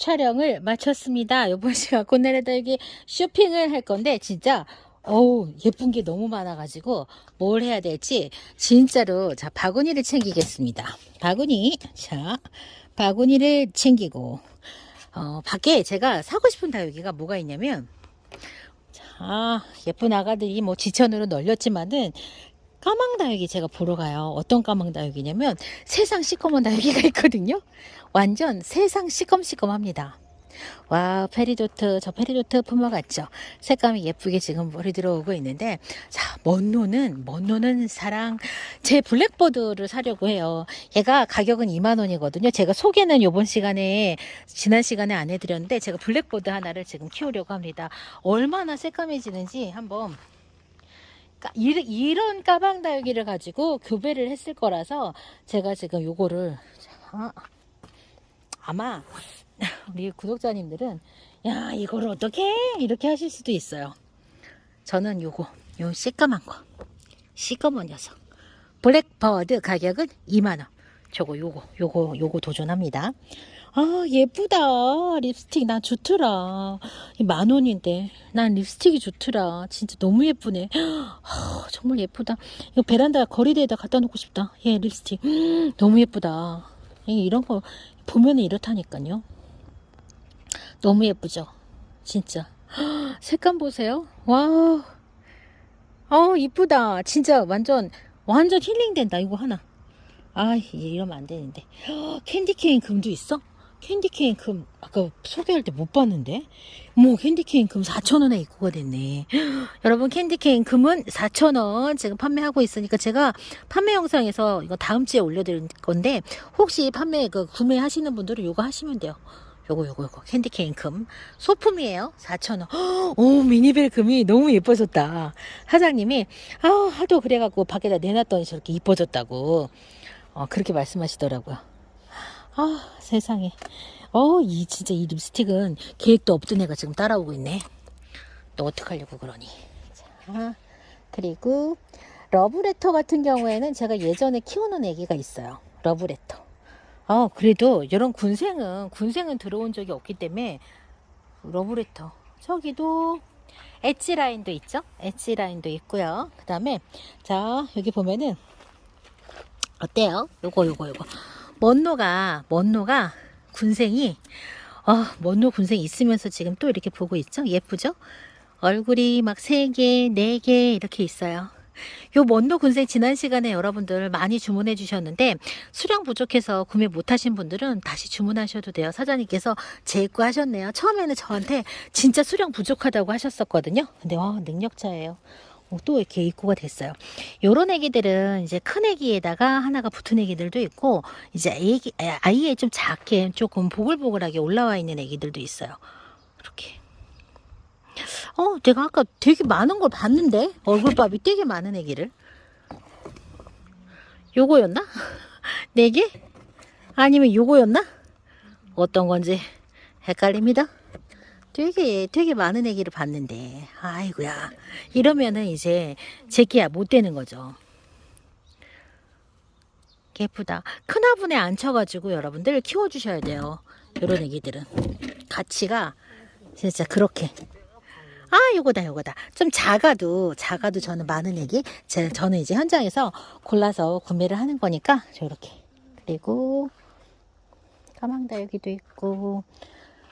촬영을 마쳤습니다. 이번 시간 여기 쇼핑을 할 건데 진짜 어우 예쁜 게 너무 많아가지고 뭘 해야 될지 진짜로 자 바구니를 챙기겠습니다. 바구니 자 바구니를 챙기고 어, 밖에 제가 사고 싶은 다육이가 뭐가 있냐면 자 예쁜 아가들이 뭐 지천으로 널렸지만은 까망다육이 제가 보러 가요. 어떤 까망다육이냐면 세상 시커먼 다육이가 있거든요. 완전 세상 시검시검합니다. 와 페리도트 저 페리도트 품어 같죠 색감이 예쁘게 지금 머리 들어오고 있는데 자 먼노는 먼노는 사랑 제 블랙버드를 사려고 해요 얘가 가격은 2만원이거든요 제가 소개는 요번 시간에 지난 시간에 안 해드렸는데 제가 블랙버드 하나를 지금 키우려고 합니다 얼마나 새까매지는지 한번 까- 이- 이런 까방 다육이를 가지고 교배를 했을 거라서 제가 지금 요거를 자, 아마 우리 구독자님들은 야 이거를 어떻게 이렇게 하실 수도 있어요. 저는 요거 요 시꺼먼 거 시꺼먼 녀석 블랙버드 가격은 2만원 저거 요거 요거 요거 도전합니다. 아 예쁘다 립스틱 난 좋더라 이 만원인데 난 립스틱이 좋더라 진짜 너무 예쁘네 아, 정말 예쁘다 이거 베란다 거리대에다 갖다 놓고 싶다 얘 립스틱 너무 예쁘다 이- 이런 거 보면 이렇다니까요 너무 예쁘죠? 진짜. 색감 보세요. 와. 어, 이쁘다. 진짜 완전, 완전 힐링된다. 이거 하나. 아, 이러면 안 되는데. 캔디 케인 금도 있어? 캔디케인 금, 아까 소개할 때 못 봤는데? 뭐, 캔디케인 금 4,000원에 입고가 됐네. 여러분, 캔디케인 금은 4,000원 지금 판매하고 있으니까 제가 판매 영상에서 이거 다음 주에 올려드릴 건데, 혹시 판매, 그, 구매하시는 분들은 이거 하시면 돼요. 요거 요거 요거. 캔디 케인 금. 소품이에요. 4,000원. 오 미니벨 금이 너무 예뻐졌다. 사장님이 아 하도 그래갖고 밖에다 내놨더니 저렇게 이뻐졌다고. 어 그렇게 말씀하시더라고요 아 세상에. 어 이 진짜 이 립스틱은 계획도 없던 애가 지금 따라오고 있네. 너 어떡하려고 그러니? 자 그리고 러브레터 같은 경우에는 제가 예전에 키우는 애기가 있어요. 러브레터. 아, 그래도 이런 군생은 군생은 들어온 적이 없기 때문에 러브레터. 저기도 엣지 라인도 있죠? 엣지 라인도 있고요. 그 다음에 자 여기 보면은 어때요? 요거 요거 요거 먼노가 먼노가 군생이 아 먼노 군생 있으면서 지금 또 이렇게 보고 있죠? 예쁘죠? 얼굴이 막 세 개, 네 개 이렇게 있어요. 요 먼도 군생 지난 시간에 여러분들 많이 주문해 주셨는데 수량 부족해서 구매 못 하신 분들은 다시 주문하셔도 돼요. 사장님께서 재입고 하셨네요. 처음에는 저한테 진짜 수량 부족하다고 하셨었거든요. 근데 와 능력자예요. 어, 또 이렇게 입고가 됐어요. 요런 애기들은 이제 큰 애기에다가 하나가 붙은 애기들도 있고 이제 애기 아, 아이에 좀 작게 조금 보글보글하게 올라와 있는 애기들도 있어요. 이렇게 어, 내가 아까 되게 많은 걸 봤는데 얼굴밥이 되게 많은 애기를 요거였나? 네 개? 아니면 요거였나? 어떤 건지 헷갈립니다. 되게 되게 많은 애기를 봤는데 아이고야 이러면은 이제 제끼야 못 되는 거죠. 예쁘다. 큰 화분에 앉혀가지고 여러분들 키워주셔야 돼요. 이런 애기들은 가치가 진짜 그렇게 아, 요거다, 요거다. 좀 작아도, 작아도 저는 많은 애기. 제, 저는 이제 현장에서 골라서 구매를 하는 거니까, 저렇게. 그리고, 까망다육이도 있고.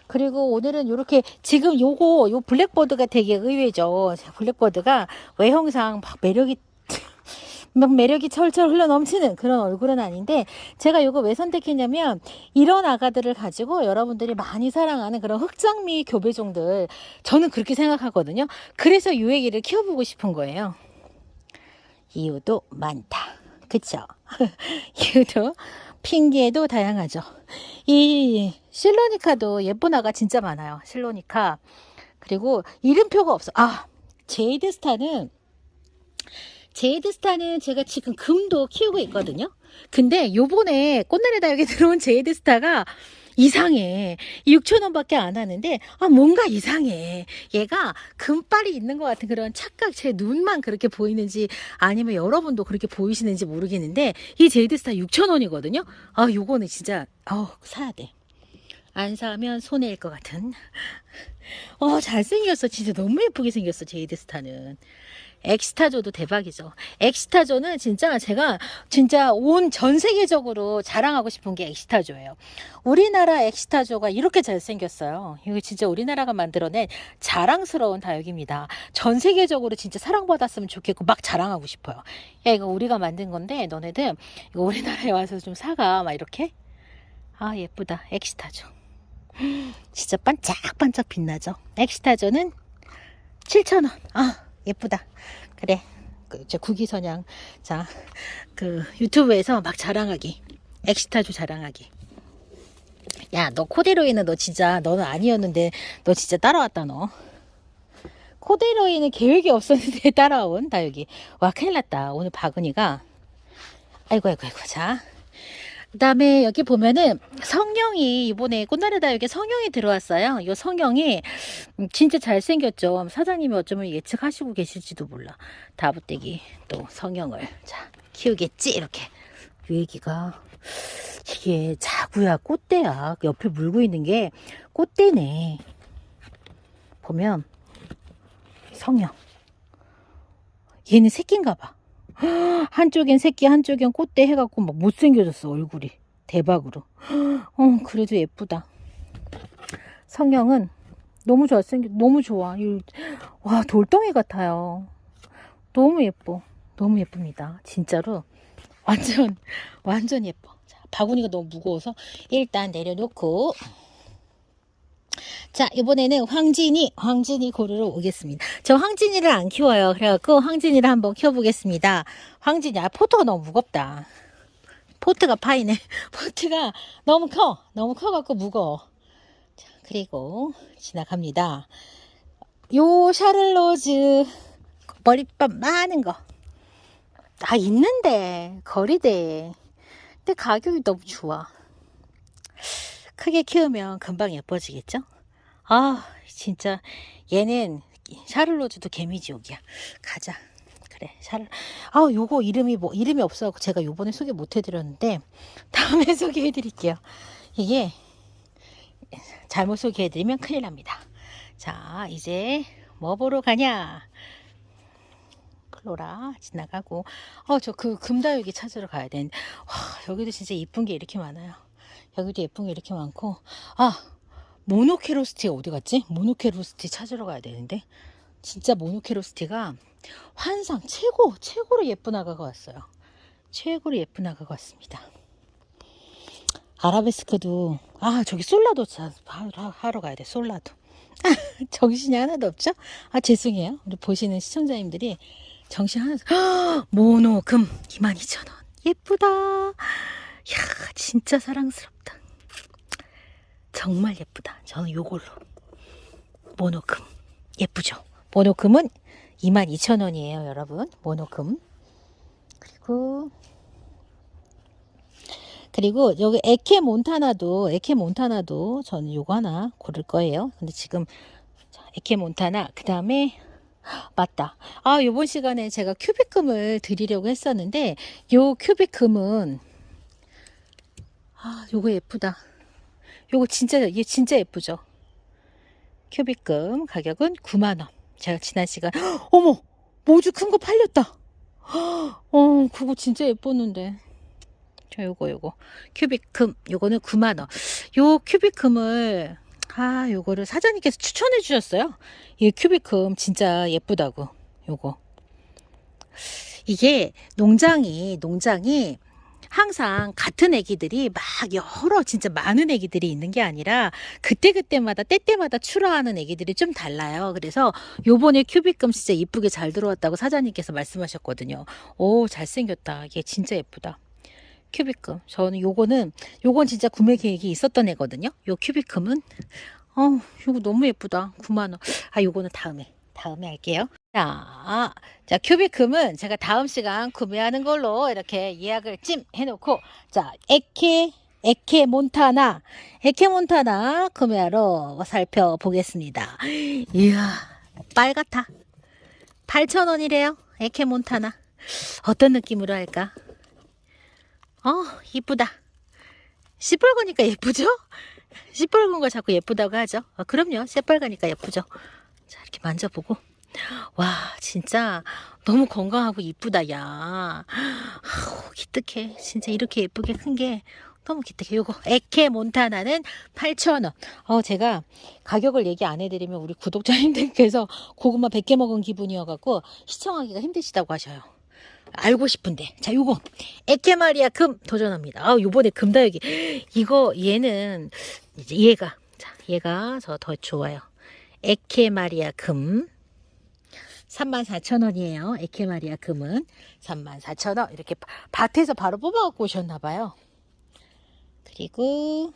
그리고 오늘은 요렇게, 지금 요거, 요 블랙버드가 되게 의외죠. 블랙버드가 외형상 막 매력이, 막 매력이 철철 흘러 넘치는 그런 얼굴은 아닌데, 제가 요거 왜 선택했냐면, 이런 아가들을 가지고 여러분들이 많이 사랑하는 그런 흑장미 교배종들 저는 그렇게 생각하거든요. 그래서 요 애기를 키워보고 싶은 거예요. 이유도 많다. 그쵸? 이유도 핑계도 다양하죠. 이 실로니카도 예쁜 아가 진짜 많아요. 실로니카. 그리고 이름표가 없어. 아, 제이드스타는 제이드스타는 제가 지금 금도 키우고 있거든요. 근데 요번에 꽃날의 다육에 들어온 제이드스타가 이상해. 6천 원밖에 안 하는데, 아, 뭔가 이상해. 얘가 금발이 있는 것 같은 그런 착각, 제 눈만 그렇게 보이는지, 아니면 여러분도 그렇게 보이시는지 모르겠는데, 이 제이드스타 6천 원이거든요? 아, 요거는 진짜, 어 사야 돼. 안 사면 손해일 것 같은. 어, 잘생겼어. 진짜 너무 예쁘게 생겼어, 제이드스타는. 엑스타조도 대박이죠. 엑스타조는 진짜 제가 진짜 온 전 세계적으로 자랑하고 싶은 게 엑스타조예요. 우리나라 엑스타조가 이렇게 잘생겼어요. 이거 진짜 우리나라가 만들어낸 자랑스러운 다육입니다. 전 세계적으로 진짜 사랑받았으면 좋겠고 막 자랑하고 싶어요. 야, 이거 우리가 만든 건데 너네들 이거 우리나라에 와서 좀 사가. 막 이렇게. 아, 예쁘다. 엑스타조. 진짜 반짝반짝 빛나죠. 엑스타조는 7,000원. 아, 예쁘다. 그래. 그, 저 구기선양. 자, 그 유튜브에서 막 자랑하기. 엑스타조 자랑하기. 야, 너 코데로이는 너 진짜 너는 아니었는데 너 진짜 따라왔다 너. 코데로이는 계획이 없었는데 따라온 다 여기. 와, 큰일 났다. 오늘 바구니가. 아이고 아이고 아이고. 자. 그다음에 여기 보면은 성형이 이번에 꽃나래 다육에 성형이 들어왔어요. 이 성형이 음, 진짜 잘생겼죠. 사장님이 어쩌면 예측하시고 계실지도 몰라. 다부떼기 또 성형을 자 키우겠지 이렇게. 이 얘기가 이게 자구야 꽃대야 옆에 물고 있는 게 꽃대네. 보면 성형. 얘는 새끼인가 봐. 한쪽엔 새끼 한쪽엔 꽃대 해갖고 막 못생겨졌어 얼굴이. 대박으로. 어 그래도 예쁘다. 성형은 너무 잘생겨 너무 좋아. 이- 와 돌덩이 같아요. 너무 예뻐. 너무 예쁩니다. 진짜로. 완전 완전 예뻐. 자, 바구니가 너무 무거워서 일단 내려놓고 자, 이번에는 황진이, 황진이 고르러 오겠습니다. 저 황진이를 안 키워요. 그래갖고 황진이를 한번 키워보겠습니다. 황진이, 아, 포트가 너무 무겁다. 포트가 파이네. 포트가 너무 커. 너무 커갖고 무거워. 자, 그리고 지나갑니다. 요 샤를로즈 머리밥 많은 거. 아, 있는데. 거리대. 근데 가격이 너무 좋아. 크게 키우면 금방 예뻐지겠죠? 아, 진짜 얘는 샤를로즈도 개미지옥이야. 가자. 그래, 샤를. 아, 요거 이름이 뭐 이름이 없어. 제가 요번에 소개 못 해드렸는데 다음에 소개해 드릴게요. 이게 잘못 소개해 드리면 큰일 납니다. 자, 이제 뭐 보러 가냐? 클로라 지나가고, 어, 저 그 금다육이 찾으러 가야 되는데, 와, 여기도 진짜 이쁜 게 이렇게 많아요. 여기도 예쁜 게 이렇게 많고. 아 모노케로스티가 어디 갔지? 모노케로스티 찾으러 가야 되는데. 진짜 모노케로스티가 환상 최고 최고로 예쁜 아가가 왔어요. 최고로 예쁜 아가가 왔습니다. 아라베스크도 아 저기 솔라도 하러 가야 돼 솔라도. 정신이 하나도 없죠? 아 죄송해요. 우리 보시는 시청자님들이 정신 하나 헉, 모노금 22,000원. 예쁘다 이야, 진짜 사랑스럽다. 정말 예쁘다. 저는 요걸로. 모노금. 예쁘죠? 모노금은 22,000원이에요, 여러분. 모노금. 그리고, 그리고 여기 에케 몬타나도, 에케 몬타나도 저는 요거 하나 고를 거예요. 근데 지금, 자, 에케 몬타나, 그 다음에, 맞다. 아, 요번 시간에 제가 큐비금을 드리려고 했었는데, 요 큐비금은 아, 요거 예쁘다. 요거 진짜, 얘 진짜 예쁘죠? 큐비금 가격은 9만원. 제가 지난 시간, 헉, 어머! 모주 큰 거 팔렸다! 헉, 어, 그거 진짜 예뻤는데. 자, 요거, 요거. 큐비금, 요거는 9만원. 요 큐비금을, 아, 요거를 사장님께서 추천해 주셨어요. 이 큐비금 진짜 예쁘다고. 요거. 이게 농장이, 농장이 항상 같은 애기들이 막 여러 진짜 많은 애기들이 있는 게 아니라 그때그때마다 때때마다 출하하는 애기들이 좀 달라요. 그래서 요번에 큐비금 진짜 이쁘게 잘 들어왔다고 사장님께서 말씀하셨거든요. 오, 잘생겼다. 이게 진짜 예쁘다. 큐비금. 저는 요거는 요건 진짜 구매 계획이 있었던 애거든요. 요 큐비금은 어, 요거 너무 예쁘다. 9만 원. 아, 요거는 다음에 다음에 할게요. 자, 자, 큐비금은 제가 다음 시간 구매하는 걸로 이렇게 예약을 찜 해놓고, 자, 에케, 에케 몬타나, 에케 몬타나 구매하러 살펴보겠습니다. 이야, 빨갛다. 8,000원이래요. 에케 몬타나. 어떤 느낌으로 할까? 어, 이쁘다. 시뻘거니까 예쁘죠? 시뻘건 거 자꾸 예쁘다고 하죠. 아, 그럼요. 새빨가니까 예쁘죠. 자, 이렇게 만져보고. 와, 진짜 너무 건강하고 이쁘다, 야. 아우, 기특해. 진짜 이렇게 예쁘게 큰 게 너무 기특해. 요거, 에케 몬타나는 8,000원. 어, 제가 가격을 얘기 안 해드리면 우리 구독자님들께서 고구마 100개 먹은 기분이어갖고 시청하기가 힘드시다고 하셔요. 알고 싶은데. 자, 요거. 에케마리아 금 도전합니다. 아, 요번에 금다육이. 이거, 얘는, 이제 얘가. 자, 얘가 저 더 좋아요. 에케마리아 금. 34,000원이에요. 에케마리아 금은 34,000원. 이렇게 바- 밭에서 바로 뽑아갖고 오셨나봐요. 그리고,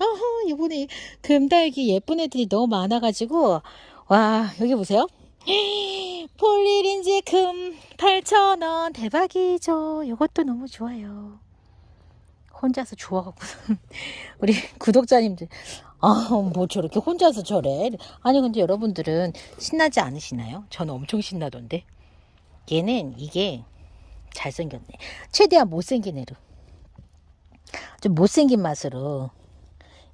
어허, 이번에 금달기 예쁜 애들이 너무 많아가지고, 와, 여기 보세요. 폴리린지 금 8,000원. 대박이죠. 이것도 너무 좋아요. 혼자서 좋아갖고. 우리 구독자님들, 아, 뭐 저렇게 혼자서 저래. 아니, 근데 여러분들은 신나지 않으시나요? 저는 엄청 신나던데. 얘는 이게 잘생겼네. 최대한 못생긴 애로. 좀 못생긴 맛으로.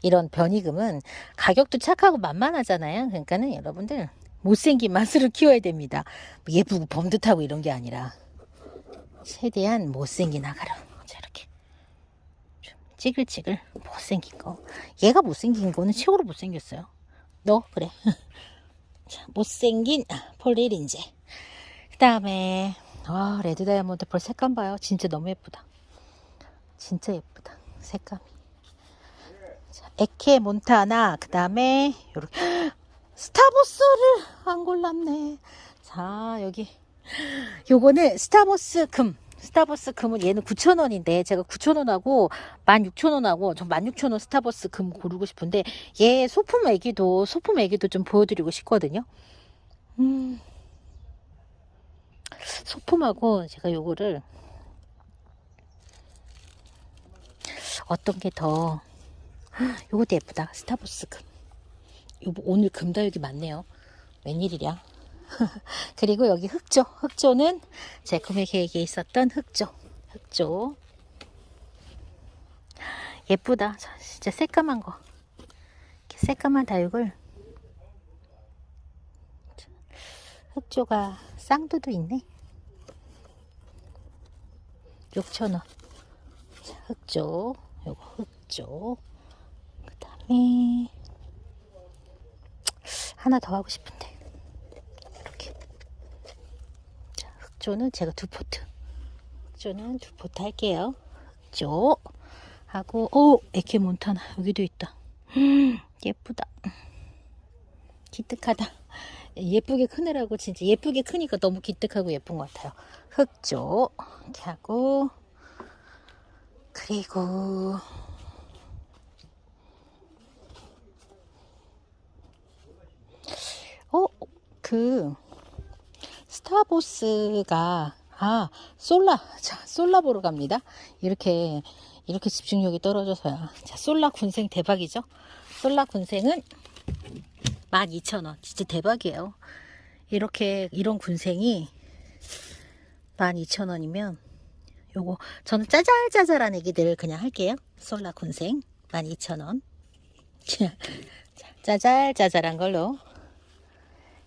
이런 변이금은 가격도 착하고 만만하잖아요. 그러니까는 여러분들 못생긴 맛으로 키워야 됩니다. 뭐 예쁘고 범듯하고 이런 게 아니라 최대한 못생긴 아가로 찌글찌글 못생긴 거. 얘가 못생긴 거는 최고로 못생겼어요. 너 그래. 자, 못생긴 아, 폴리린제. 그 다음에 와 레드 다이아몬드 볼 색감 봐요. 진짜 너무 예쁘다. 진짜 예쁘다. 색감이. 자, 에케 몬타나 그 다음에 요렇게 스타버스를 안 골랐네. 자, 여기 요거는 스타버스 금. 스타버스 금은 얘는 9,000원인데 제가 9,000원하고 16,000원하고 전 16,000원 스타버스 금 고르고 싶은데 얘 소품 애기도 소품 애기도 좀 보여드리고 싶거든요. 음. 소품하고 제가 요거를 어떤 게 더 요것도 예쁘다. 스타버스 금. 요거 오늘 금다육이 많네요. 웬일이랴. 그리고 여기 흑조. 흑조는 제 구매 계획에 있었던 흑조. 흑조. 예쁘다. 자, 진짜 새까만 거. 이렇게 새까만 다육을. 흑조가 쌍두도 있네. 6,000원. 자, 흑조. 요거 흑조. 그 다음에 하나 더 하고 싶은데 이렇게 자 흑조는 제가 두 포트. 흑조는 두 포트 할게요. 흑조 하고 오 에케 몬타나 여기도 있다. 음, 예쁘다. 기특하다. 예쁘게 크느라고 진짜 예쁘게 크니까 너무 기특하고 예쁜 것 같아요. 흑조 이렇게 하고 그리고 어, 그 스타보스가 아 솔라 자 솔라 보러 갑니다. 이렇게 이렇게 집중력이 떨어져서야 자 솔라 군생 대박이죠. 솔라 군생은 12,000원 진짜 대박이에요. 이렇게 이런 군생이 12,000원이면 요거 저는 짜잘짜잘한 애기들 그냥 할게요. 솔라 군생 12,000원 자, 짜잘짜잘한 걸로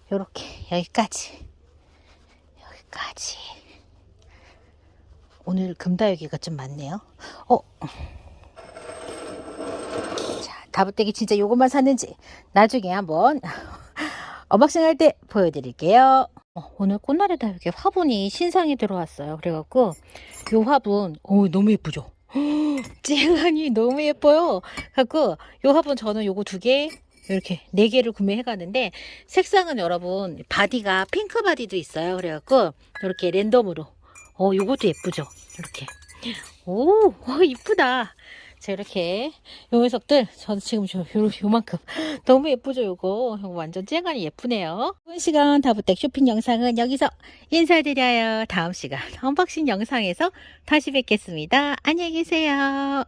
요렇게 여기까지 여기까지. 오늘 금다육이가 좀 많네요. 어. 자 다부떼기 진짜 요것만 샀는지 나중에 한번 언박싱 할 때 보여드릴게요. 어, 오늘 꽃날의 다육에 화분이 신상이 들어왔어요. 그래갖고 요 화분 오 너무 예쁘죠? 쨍하니 너무 예뻐요. 그래갖고 요 화분 저는 요거 두 개 이렇게 네 개를 구매해 가는데 색상은 여러분 바디가 핑크 바디도 있어요. 그래갖고 이렇게 랜덤으로. 어 요것도 예쁘죠. 이렇게. 오, 와 이쁘다. 자 이렇게 요 녀석들 저는 지금 요, 요, 요만큼. 너무 예쁘죠 요거? 요거 완전 쨍하니 예쁘네요. 이번 시간 다부텍 쇼핑 영상은 여기서 인사드려요. 다음 시간 언박싱 영상에서 다시 뵙겠습니다. 안녕히 계세요